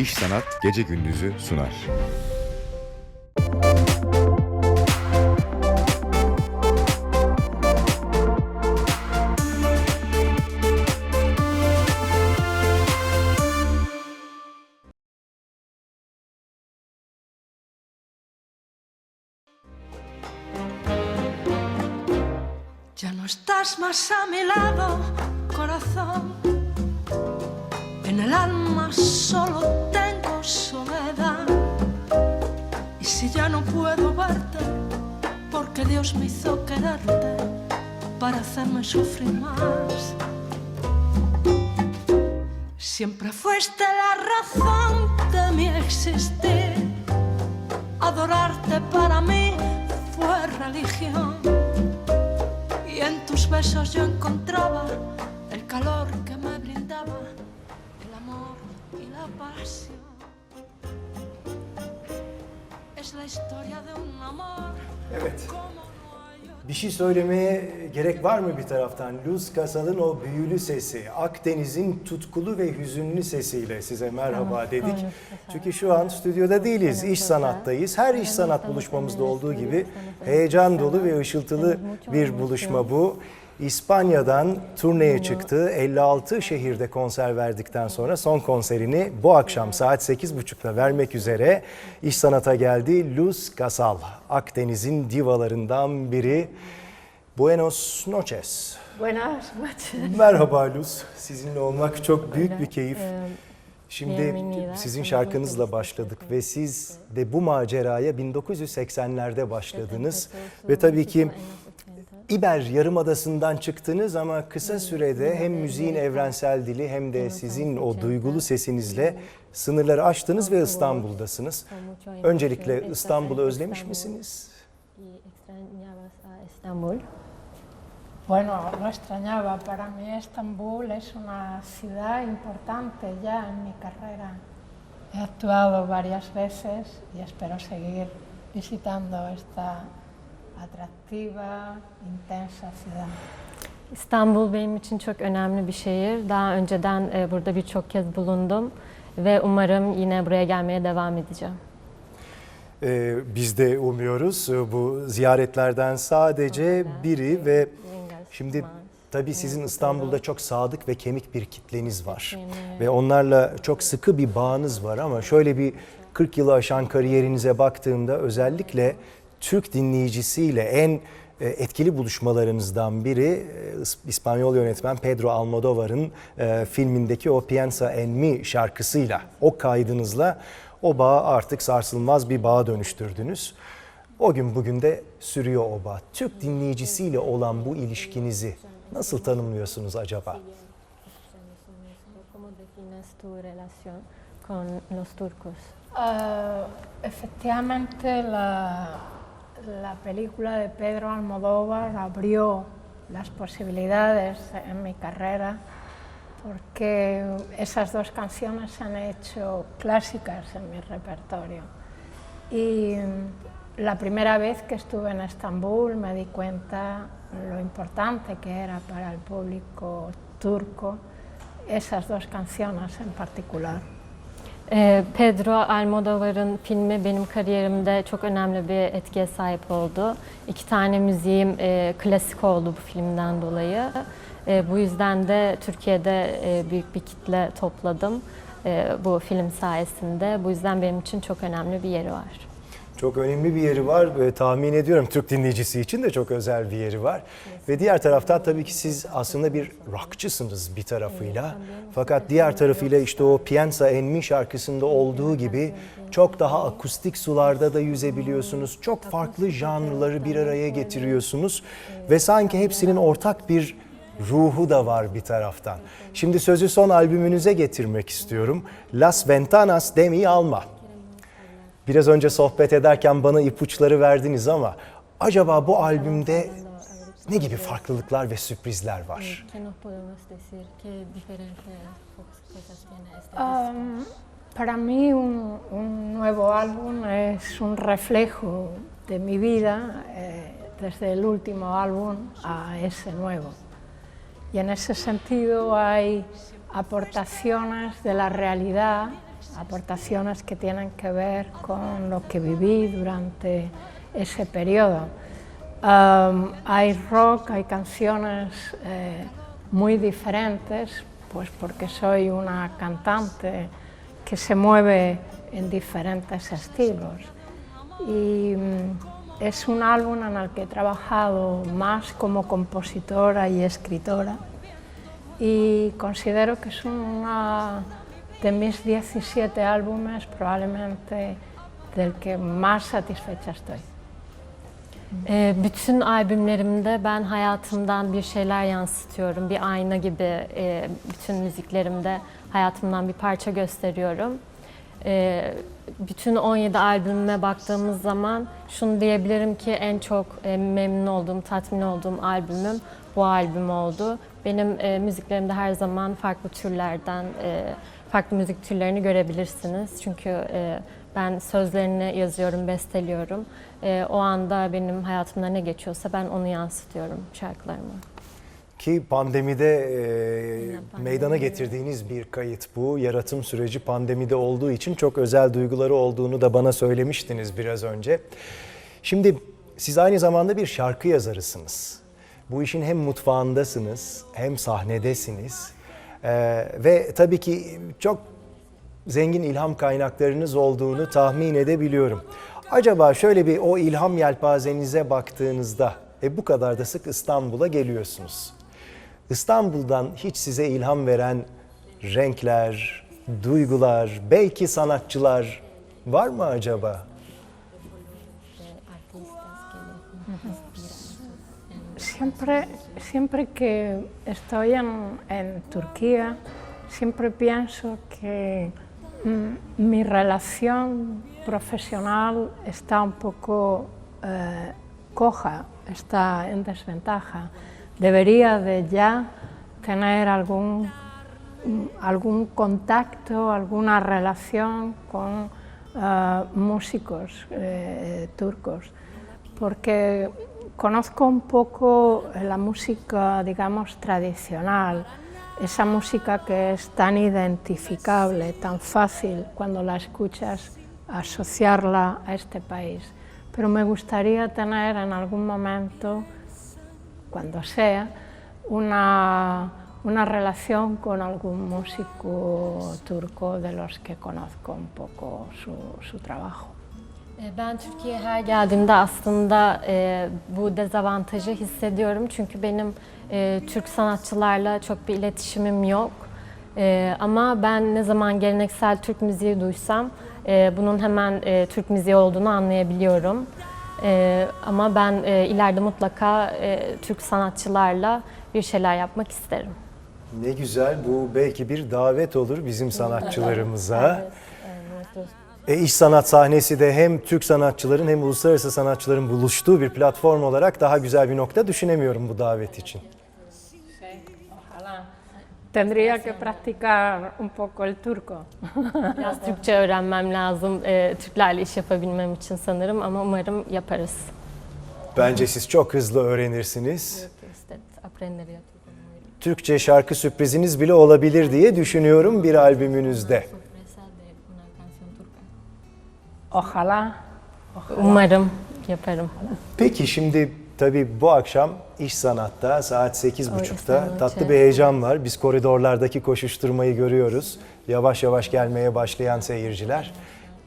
İş Sanat Gece Gündüz'ü sunar. Ya no estás más a mi lado, corazón. En el alma solo puedo porque Dios me hizo quererte para hacerme sufrir más. Siempre fuiste la razón de mi existir. Adorarte para mí fue religión. Y en tus besos yo encontraba el calor que me brindaba el amor y la pasión. Evet. Bir şey söylemeye gerek var mı bir taraftan? Luz Kasal'ın o büyülü sesi, Akdeniz'in tutkulu ve hüzünlü sesiyle size merhaba dedik. Çünkü şu an stüdyoda değiliz, iş sanattayız. Her iş sanat buluşmamızda olduğu gibi heyecan dolu ve ışıltılı bir buluşma bu. İspanya'dan turneye çıktı. 56 şehirde konser verdikten sonra son konserini bu akşam saat 8.30'da vermek üzere iş sanata geldi. Luz Casal, Akdeniz'in divalarından biri. Buenos noches. Buenas noches. Merhaba Luz. Sizinle olmak çok büyük bir keyif. Şimdi sizin şarkınızla başladık ve siz de bu maceraya 1980'lerde başladınız. Ve tabii ki İber Yarımadası'ndan çıktınız ama kısa sürede hem müziğin evrensel dili hem de sizin o duygulu sesinizle sınırları aştınız ve İstanbul'dasınız. Öncelikle İstanbul'u özlemiş misiniz? ¿Y extrañabas a Estambul? Bueno, no extrañaba. Para mí Estambul es una ciudad importante ya en mi carrera. He actuado varias veces y espero seguir visitando esta atractiva, intensa ciudad. İstanbul benim için çok önemli bir şehir. Daha önceden e, burada birçok kez bulundum ve umarım yine buraya gelmeye devam edeceğim. Ee, biz de umuyoruz Ee, bu ziyaretlerden sadece biri ve şimdi tabii sizin İstanbul'da çok sadık ve kemik bir kitleniz var. Ve onlarla çok sıkı bir bağınız var ama şöyle bir 40 yılı aşan kariyerinize baktığımda özellikle Türk dinleyicisiyle en e, etkili buluşmalarınızdan biri e, İs- İspanyol yönetmen Pedro Almodovar'ın e, filmindeki o Piensa en mi şarkısıyla, o kaydınızla o bağı artık sarsılmaz bir bağa dönüştürdünüz. O gün bugün de sürüyor o bağ. Türk dinleyicisiyle olan bu ilişkinizi nasıl tanımlıyorsunuz acaba? ¿Cómo defines tu relación con los turcos? Eh, efectivamente, la, la película de Pedro Almodóvar abrió las posibilidades en mi carrera porque esas dos canciones se han hecho clásicas en mi repertorio. Y la primera vez que estuve en Estambul me di cuenta lo importante que era para el público turco esas dos canciones en particular. Ee, Pedro Almodovar'ın filmi benim kariyerimde çok önemli bir etkiye sahip oldu. İki tane müziğim e, klasik oldu bu filmden dolayı. E, bu yüzden de Türkiye'de e, büyük bir kitle topladım bu film sayesinde. Bu yüzden benim için çok önemli bir yeri var. Çok önemli bir yeri var ve tahmin ediyorum Türk dinleyicisi için de çok özel bir yeri var. Ve diğer taraftan tabii ki siz aslında bir rockçısınız bir tarafıyla. Fakat diğer tarafıyla işte o Piensa en mi şarkısında olduğu gibi çok daha akustik sularda da yüzebiliyorsunuz. Çok farklı janrları bir araya getiriyorsunuz ve sanki hepsinin ortak bir ruhu da var bir taraftan. Şimdi sözü son albümünüze getirmek istiyorum. Las Ventanas de mi Alma. Biraz önce sohbet ederken bana ipuçları verdiniz ama acaba bu albümde ne gibi farklılıklar ve sürprizler var? ¿Qué nos podemos decir? ¿Qué diferencias cosas tiene Um, para mí un, un nuevo álbum es un reflejo de mi vida eh, desde el último álbum a ese nuevo. Y en ese sentido hay aportaciones de la realidad aportaciones que tienen que ver con lo que viví durante ese periodo. Um, hay rock, hay canciones eh, muy diferentes, pues porque soy una cantante que se mueve en diferentes estilos. Y mm, es un álbum en el que he trabajado más como compositora y escritora y considero que es una de mis 17 álbumes probablemente del que más satisfecha estoy. Ee, bütün albümlerimde ben hayatımdan bir şeyler yansıtıyorum. Bir ayna gibi e, bütün müziklerimde hayatımdan bir parça gösteriyorum. Ee, bütün 17 albümüme baktığımız zaman şunu diyebilirim ki en çok e, memnun olduğum, tatmin olduğum albümüm bu albüm oldu. Benim e, müziklerimde her zaman farklı türlerden, e, farklı müzik türlerini görebilirsiniz. Çünkü e, ben sözlerini yazıyorum, besteliyorum. E, o anda benim hayatımda ne geçiyorsa ben onu yansıtıyorum şarkılarıma. Ki pandemide e, meydana getirdiğiniz bir kayıt bu. Yaratım süreci pandemide olduğu için çok özel duyguları olduğunu da bana söylemiştiniz biraz önce. Şimdi siz aynı zamanda bir şarkı yazarısınız. Bu işin hem mutfağındasınız hem sahnedesiniz. E, ve tabii ki çok zengin ilham kaynaklarınız olduğunu tahmin edebiliyorum. Acaba şöyle bir o ilham yelpazenize baktığınızda e bu kadar da sık İstanbul'a geliyorsunuz. İstanbul'dan hiç size ilham veren renkler, duygular, belki sanatçılar var mı acaba? Siempre, siempre que estoy en, en Turquía, siempre pienso que mm, mi relación profesional está un poco eh, coja, está en desventaja. Debería de ya tener algún, mm, algún contacto, alguna relación con eh, músicos eh, turcos, porque conozco un poco la música, digamos, tradicional, esa música que es tan identificable, tan fácil cuando la escuchas asociarla a este país. Pero me gustaría tener en algún momento, cuando sea, una, una relación con algún músico turco de los que conozco un poco su, su trabajo. E, Ben Türkiye'ye her geldiğimde aslında e, bu dezavantajı hissediyorum. Çünkü benim e, Türk sanatçılarla çok bir iletişimim yok. E, ama ben ne zaman geleneksel Türk müziği duysam e, bunun hemen e, Türk müziği olduğunu anlayabiliyorum. E, ama ben e, ileride mutlaka e, Türk sanatçılarla bir şeyler yapmak isterim. Ne güzel bu belki bir davet olur bizim sanatçılarımıza. E, iş sanat sahnesi de hem Türk sanatçıların hem uluslararası sanatçıların buluştuğu bir platform olarak daha güzel bir nokta düşünemiyorum bu davet için. Tendría que practicar un poco el turco. Biraz Türkçe öğrenmem lazım e, Türklerle iş yapabilmem için sanırım ama umarım yaparız. Bence siz çok hızlı öğrenirsiniz. Usted aprendería turco. Türkçe şarkı sürpriziniz bile olabilir diye düşünüyorum bir albümünüzde. Ojalá. Umarım yaparım. Peki şimdi tabii bu akşam iş sanatta saat Ay, 8.30'da sanatçı. tatlı bir heyecan var. Biz koridorlardaki koşuşturmayı görüyoruz. Yavaş yavaş gelmeye başlayan seyirciler.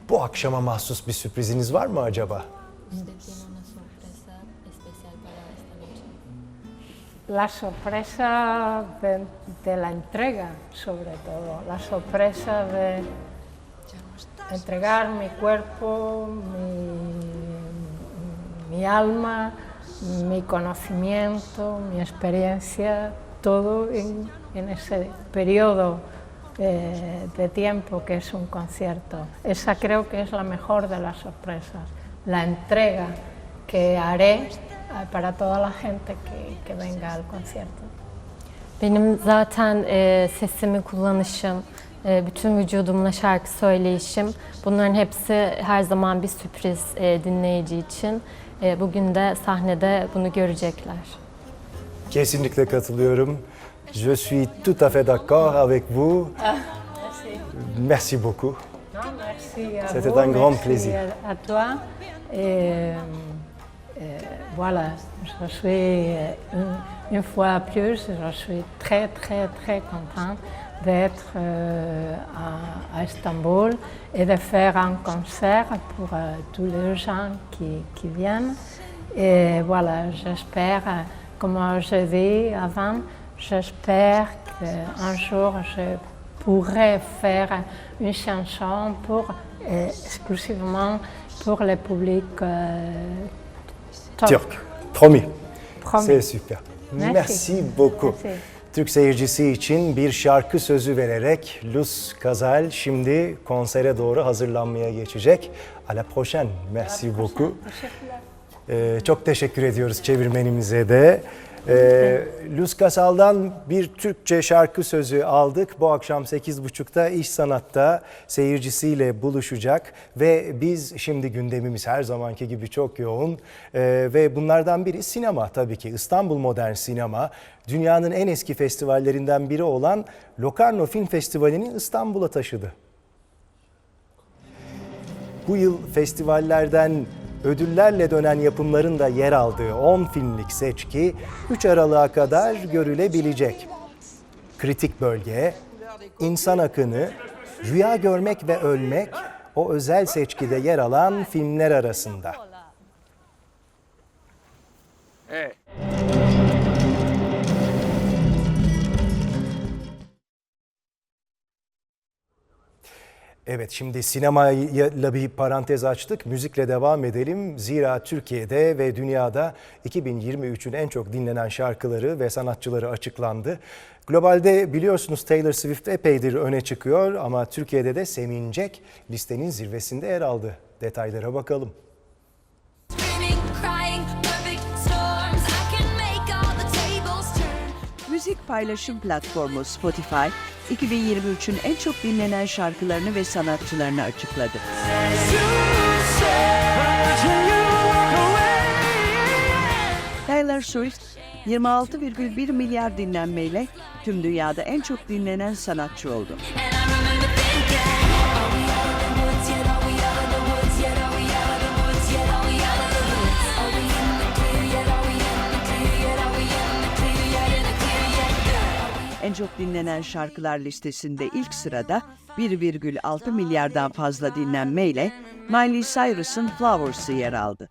Bu akşama mahsus bir sürpriziniz var mı acaba? La sorpresa de, de la entrega, sobre todo. La sorpresa de entregar mi cuerpo, mi, mi alma, mi conocimiento, mi experiencia, todo en, en ese periodo eh, de tiempo que es un concierto. Esa creo que es la mejor de las sorpresas, la entrega que haré eh, para toda la gente que, que venga al concierto. Benim zaten e, sesimi kullanışım, bütün vücudumla şarkı söyleyişim, bunların hepsi her zaman bir sürpriz e, dinleyici için. E, bugün de sahnede bunu görecekler. Kesinlikle katılıyorum. Je suis tout à fait d'accord avec vous. Merci beaucoup. C'était un grand plaisir. À, toi. Et, euh, voilà, je suis euh, une, une fois plus, je suis très très très contente d'être euh, à, à Istanbul et de faire un concert pour euh, tous les gens qui, qui viennent. Et voilà, j'espère, euh, comme je dit avant, j'espère qu'un jour je pourrais faire une chanson pour, exclusivement pour le public euh, turc. Promis. Promis. C'est super. Merci. Merci beaucoup. Merci. Türk seyircisi için bir şarkı sözü vererek Luz Kazal şimdi konsere doğru hazırlanmaya geçecek. À la prochaine. Merci beaucoup. Teşekkürler. Ee, çok teşekkür ediyoruz çevirmenimize de. Ee, Luz Kasal'dan bir Türkçe şarkı sözü aldık. Bu akşam 8.30'da İş Sanat'ta seyircisiyle buluşacak. Ve biz şimdi gündemimiz her zamanki gibi çok yoğun. Ee, ve bunlardan biri sinema tabii ki. İstanbul Modern Sinema dünyanın en eski festivallerinden biri olan Locarno Film Festivali'ni İstanbul'a taşıdı. Bu yıl festivallerden ödüllerle dönen yapımların da yer aldığı 10 filmlik seçki 3 Aralık'a kadar görülebilecek. Kritik Bölge, İnsan Akını, Rüya Görmek ve Ölmek o özel seçkide yer alan filmler arasında. Evet şimdi sinemayla bir parantez açtık. Müzikle devam edelim. Zira Türkiye'de ve dünyada 2023'ün en çok dinlenen şarkıları ve sanatçıları açıklandı. Globalde biliyorsunuz Taylor Swift epeydir öne çıkıyor ama Türkiye'de de Seminecek listenin zirvesinde yer aldı. Detaylara bakalım. Müzik paylaşım platformu Spotify, 2023'ün en çok dinlenen şarkılarını ve sanatçılarını açıkladı. Taylor Swift, 26,1 milyar dinlenmeyle tüm dünyada en çok dinlenen sanatçı oldu. En çok dinlenen şarkılar listesinde ilk sırada 1,6 milyardan fazla dinlenmeyle Miley Cyrus'ın Flowers'ı yer aldı.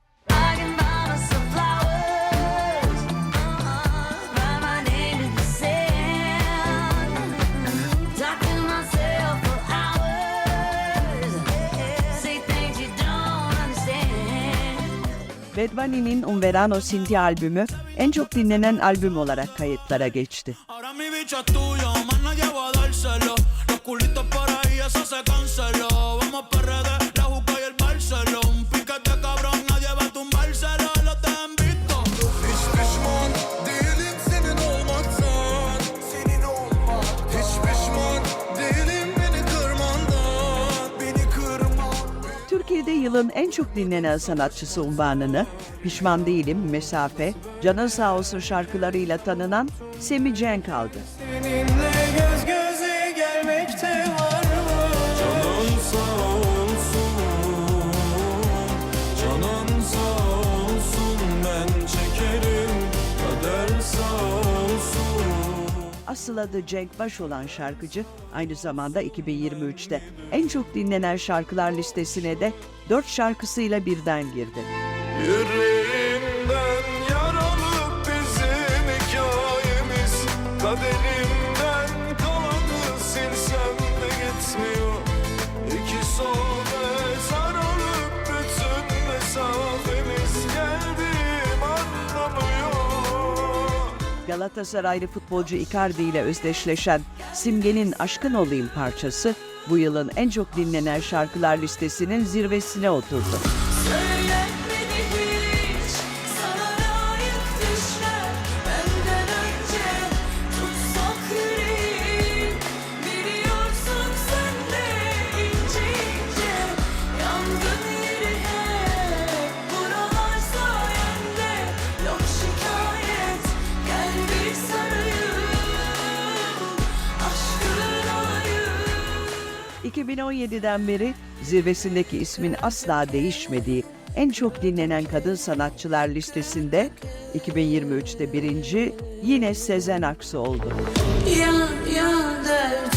Bad Bunny'nin Un Verano Sinti albümü en çok dinlenen albüm olarak kayıtlara geçti. Es tuyo, más no llevo a dárselo. Los culitos por ahí, eso se canceló. Vamos PRD, la Juca y el Barceló. Yılın en çok dinlenen sanatçısı unvanını Pişman Değilim, Mesafe, Canın Sağ Olsun şarkılarıyla tanınan Semi Cenk aldı. Asıl adı Cenk Baş olan şarkıcı aynı zamanda 2023'te en çok dinlenen şarkılar listesine de 4 şarkısıyla birden girdi. Yüreğimden yaralı bizim hikayemiz Kaderimden kalanı silsem de gitmiyor İki sol ve sarılıp bütün mesafemiz Geldiğim anlamıyor Galatasaraylı futbolcu Icardi ile özdeşleşen Simge'nin Aşkın Olayım parçası bu yılın en çok dinlenen şarkılar listesinin zirvesine oturdu. Söylenmedi hiç 2017'den beri zirvesindeki ismin asla değişmediği en çok dinlenen kadın sanatçılar listesinde 2023'te birinci yine Sezen Aksu oldu. Ya ya derdine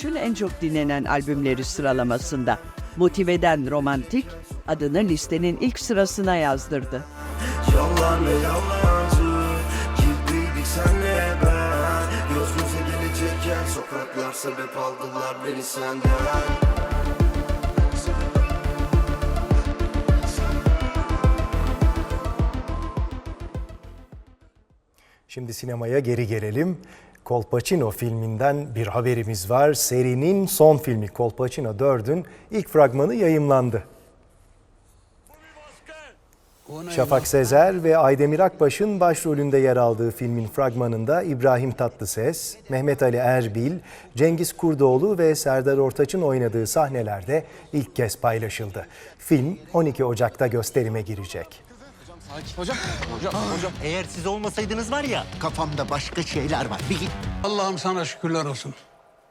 2023'ün en çok dinlenen albümleri sıralamasında Motive'den Romantik adını listenin ilk sırasına yazdırdı. Yalan ve yalancı Gibiydik senle ben Göz göze gelecekken Sokaklar sebep aldılar beni senden Şimdi sinemaya geri gelelim. Colpacino filminden bir haberimiz var. Serinin son filmi Colpacino 4'ün ilk fragmanı yayımlandı. Şafak Sezer ve Aydemir Akbaş'ın başrolünde yer aldığı filmin fragmanında İbrahim Tatlıses, Mehmet Ali Erbil, Cengiz Kurdoğlu ve Serdar Ortaç'ın oynadığı sahnelerde ilk kez paylaşıldı. Film 12 Ocak'ta gösterime girecek. Hocam, hocam, hocam. Eğer siz olmasaydınız var ya kafamda başka şeyler var. Bir git. Allah'ım sana şükürler olsun.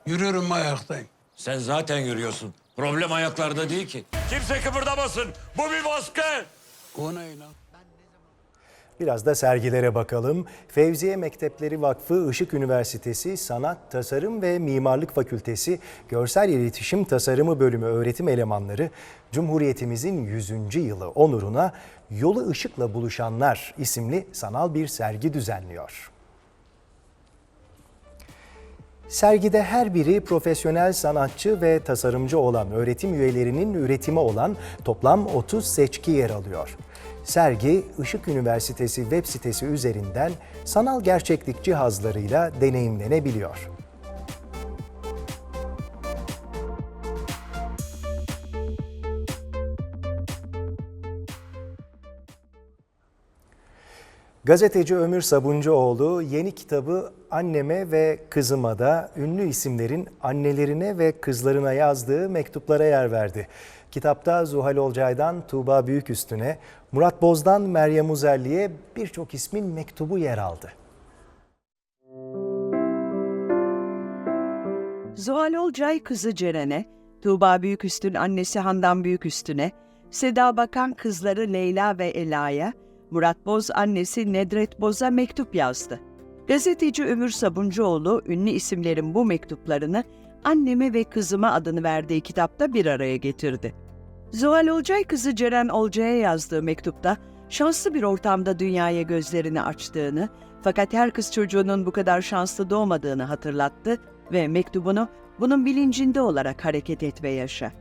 Yürüyorum ayaktayım. Sen zaten yürüyorsun. Problem ayaklarda değil ki. Kimse kıpırdamasın. Bu bir baskı. Ona inan. Biraz da sergilere bakalım. Fevziye Mektepleri Vakfı Işık Üniversitesi Sanat, Tasarım ve Mimarlık Fakültesi Görsel İletişim Tasarımı Bölümü öğretim elemanları Cumhuriyetimizin 100. yılı onuruna Yolu Işıkla Buluşanlar isimli sanal bir sergi düzenliyor. Sergide her biri profesyonel sanatçı ve tasarımcı olan öğretim üyelerinin üretimi olan toplam 30 seçki yer alıyor. Sergi Işık Üniversitesi web sitesi üzerinden sanal gerçeklik cihazlarıyla deneyimlenebiliyor. Gazeteci Ömür Sabuncuoğlu yeni kitabı anneme ve kızıma da ünlü isimlerin annelerine ve kızlarına yazdığı mektuplara yer verdi. Kitapta Zuhal Olcay'dan Tuğba Büyüküstüne, Murat Boz'dan Meryem Uzerli'ye birçok ismin mektubu yer aldı. Zuhal Olcay kızı Ceren'e, Tuğba Büyüküstün annesi Handan Büyüküstün'e, Seda Bakan kızları Leyla ve Ela'ya, Murat Boz annesi Nedret Boz'a mektup yazdı. Gazeteci Ömür Sabuncuoğlu ünlü isimlerin bu mektuplarını anneme ve kızıma adını verdiği kitapta bir araya getirdi. Zuhal Olcay kızı Ceren Olcay'a yazdığı mektupta şanslı bir ortamda dünyaya gözlerini açtığını fakat her kız çocuğunun bu kadar şanslı doğmadığını hatırlattı ve mektubunu bunun bilincinde olarak hareket et ve yaşa.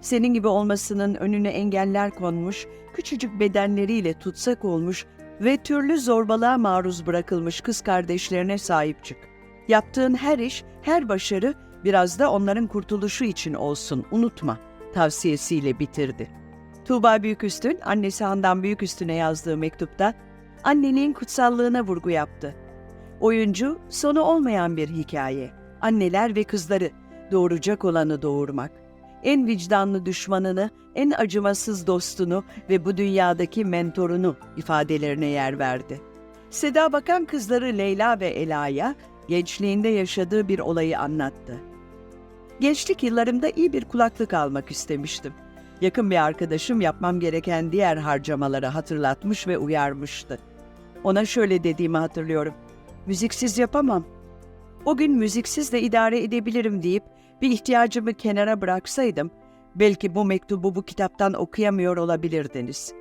Senin gibi olmasının önüne engeller konmuş, küçücük bedenleriyle tutsak olmuş ve türlü zorbalığa maruz bırakılmış kız kardeşlerine sahip çık. Yaptığın her iş, her başarı biraz da onların kurtuluşu için olsun, unutma tavsiyesiyle bitirdi. Tuğba Büyüküstün, annesi Handan Büyüküstün'e yazdığı mektupta anneliğin kutsallığına vurgu yaptı. Oyuncu, sonu olmayan bir hikaye. Anneler ve kızları, doğuracak olanı doğurmak. En vicdanlı düşmanını, en acımasız dostunu ve bu dünyadaki mentorunu ifadelerine yer verdi. Seda Bakan kızları Leyla ve Ela'ya gençliğinde yaşadığı bir olayı anlattı. Gençlik yıllarımda iyi bir kulaklık almak istemiştim. Yakın bir arkadaşım yapmam gereken diğer harcamaları hatırlatmış ve uyarmıştı. Ona şöyle dediğimi hatırlıyorum. Müziksiz yapamam. O gün müziksiz de idare edebilirim deyip bir ihtiyacımı kenara bıraksaydım, belki bu mektubu bu kitaptan okuyamıyor olabilirdiniz.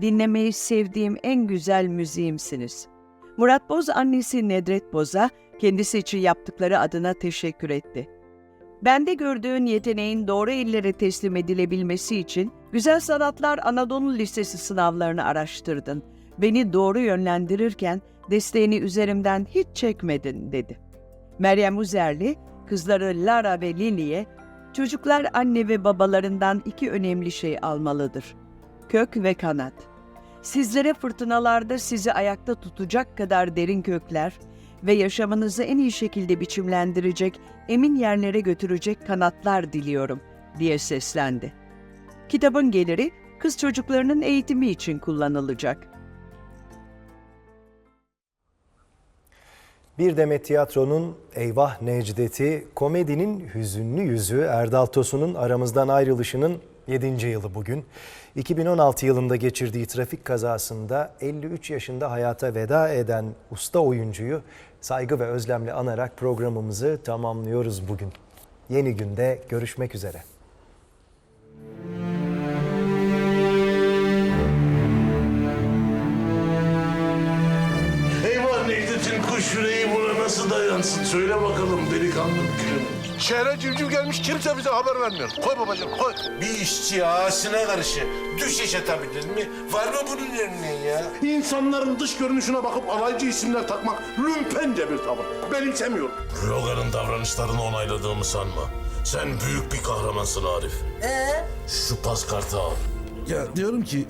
Dinlemeyi sevdiğim en güzel müziğimsiniz. Murat Boz annesi Nedret Boz'a kendisi için yaptıkları adına teşekkür etti. Bende gördüğün yeteneğin doğru ellere teslim edilebilmesi için Güzel Sanatlar Anadolu Lisesi sınavlarını araştırdın. Beni doğru yönlendirirken desteğini üzerimden hiç çekmedin dedi. Meryem Uzerli, kızları Lara ve Lili'ye çocuklar anne ve babalarından iki önemli şey almalıdır. Kök ve kanat. Sizlere fırtınalarda sizi ayakta tutacak kadar derin kökler ve yaşamınızı en iyi şekilde biçimlendirecek, emin yerlere götürecek kanatlar diliyorum diye seslendi. Kitabın geliri kız çocuklarının eğitimi için kullanılacak. Bir Demet Tiyatro'nun Eyvah Necdet'i, komedinin hüzünlü yüzü Erdal Tosun'un aramızdan ayrılışının 7. yılı bugün. 2016 yılında geçirdiği trafik kazasında 53 yaşında hayata veda eden usta oyuncuyu saygı ve özlemle anarak programımızı tamamlıyoruz bugün. Yeni günde görüşmek üzere. Dayansın? Söyle bakalım delikanlı gülüm. Şehre civciv gelmiş kimse bize haber vermiyor. Koy babacığım koy. Bir işçi ağasına karşı düş yaşatabilir mi? Var mı bunun örneği ya? İnsanların dış görünüşüne bakıp alaycı isimler takmak lümpence bir tavır. Benimsemiyorum. Logar'ın davranışlarını onayladığımı sanma. Sen büyük bir kahramansın Arif. Ee? Şu paskartı al. Ya diyorum ki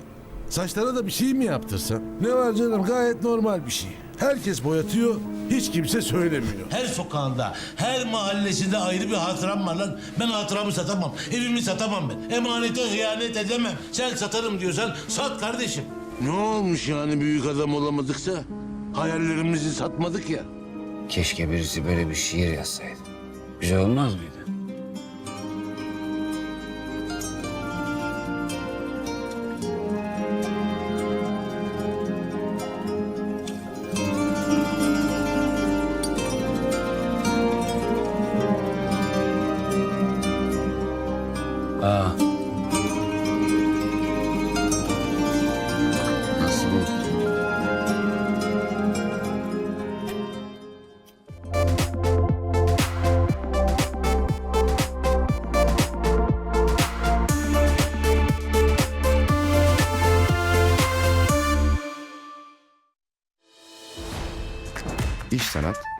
saçlara da bir şey mi yaptırsam? Ne var canım gayet normal bir şey. Herkes boyatıyor, hiç kimse söylemiyor. Her sokağında, her mahallesinde ayrı bir hatıram var lan. Ben hatıramı satamam, evimi satamam ben. Emanete hıyanet edemem. Sen satarım diyorsan sat kardeşim. Ne olmuş yani büyük adam olamadıksa? Hayallerimizi satmadık ya. Keşke birisi böyle bir şiir yazsaydı. Güzel olmaz mıydı?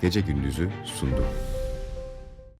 Gece gündüzü sundu.